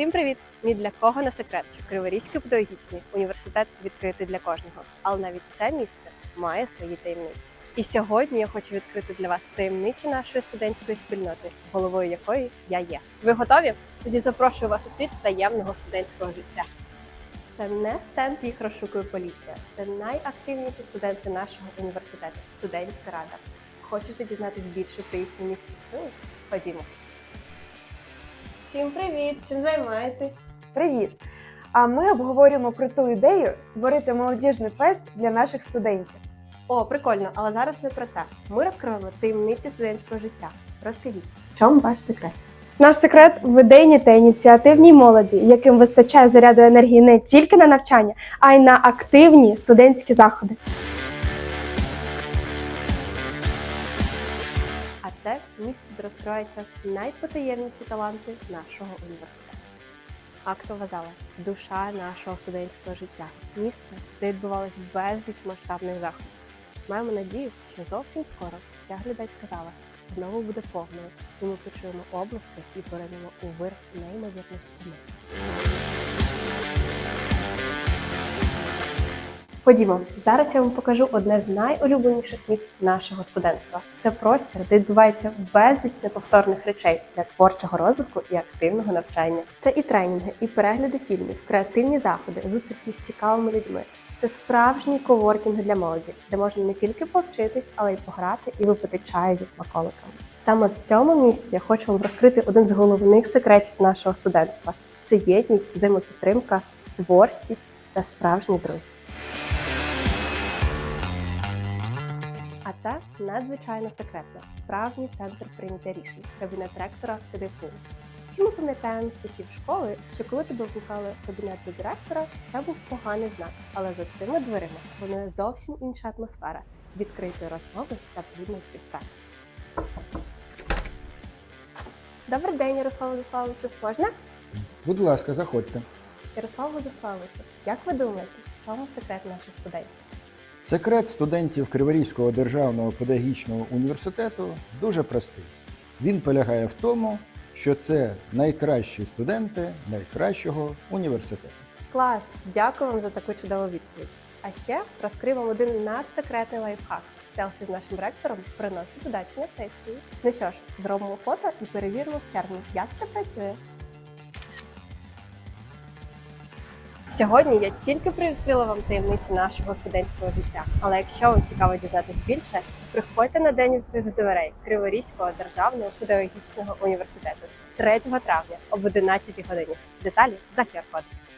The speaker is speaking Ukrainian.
Всім привіт! Ні для кого не секрет, що Криворізький педагогічний університет відкритий для кожного, але навіть це місце має свої таємниці. І сьогодні я хочу відкрити для вас таємниці нашої студентської спільноти, головою якої я є. Ви готові? Тоді запрошую вас у світ таємного студентського життя. Це не стенд їх розшукує поліція. Це найактивніші студенти нашого університету, студентська рада. Хочете дізнатись більше про їхнє місце сили? Ходімо. Всім привіт! Чим займаєтесь? Привіт! А ми обговорюємо круту ідею створити молодіжний фест для наших студентів. О, прикольно, але зараз не про це. Ми розкриємо таємниці студентського життя. Розкажіть, в чому ваш секрет? Наш секрет в ідейній та ініціативній молоді, яким вистачає заряду енергії не тільки на навчання, а й на активні студентські заходи. Це місце, де розкриваються найпотаємніші таланти нашого університету. Актова зала душа нашого студентського життя. Місце, де відбувалось безліч масштабних заходів. Маємо надію, що зовсім скоро ця глядацька зала знову буде повною, і ми почуємо обласки і поринемо у вир неймовірних емоцій. Ходімо, зараз я вам покажу одне з найулюбленіших місць нашого студентства. Це простір, де відбувається безліч неповторних речей для творчого розвитку і активного навчання. Це і тренінги, і перегляди фільмів, креативні заходи, зустрічі з цікавими людьми. Це справжній коворкінг для молоді, де можна не тільки повчитись, але й пограти і випити чаю зі смаколиками. Саме в цьому місці я хочу вам розкрити один з головних секретів нашого студентства: це єдність, взаємопідтримка, творчість та справжні друзі. Це надзвичайно секретно, справжній центр прийняття рішень, кабінет ректора КДФУ. Всі ми пам'ятаємо з часів школи, що коли тебе викликали в кабінет до директора, це був поганий знак. Але за цими дверима панує зовсім інша атмосфера відкритої розмови та плідної співпраці. Добрий день, Ярослав Владиславовичу. Можна? Будь ласка, заходьте. Ярослав Владиславовичу, як ви думаєте, в чому секрет наших студентів? Секрет студентів Криворізького державного педагогічного університету дуже простий. Він полягає в тому, що це найкращі студенти найкращого університету. Клас! Дякую вам за таку чудову відповідь. А ще розкрив вам один надсекретний лайфхак. Селфі з нашим ректором приносить удачу на сесії. Ну що ж, зробимо фото і перевіримо в червні, як це працює. Сьогодні я тільки привідкрила вам таємниці нашого студентського життя. Але якщо вам цікаво дізнатись більше, приходьте на день відкритих дверей Криворізького державного педагогічного університету 3 травня об 11 годині. Деталі за QR-кодом.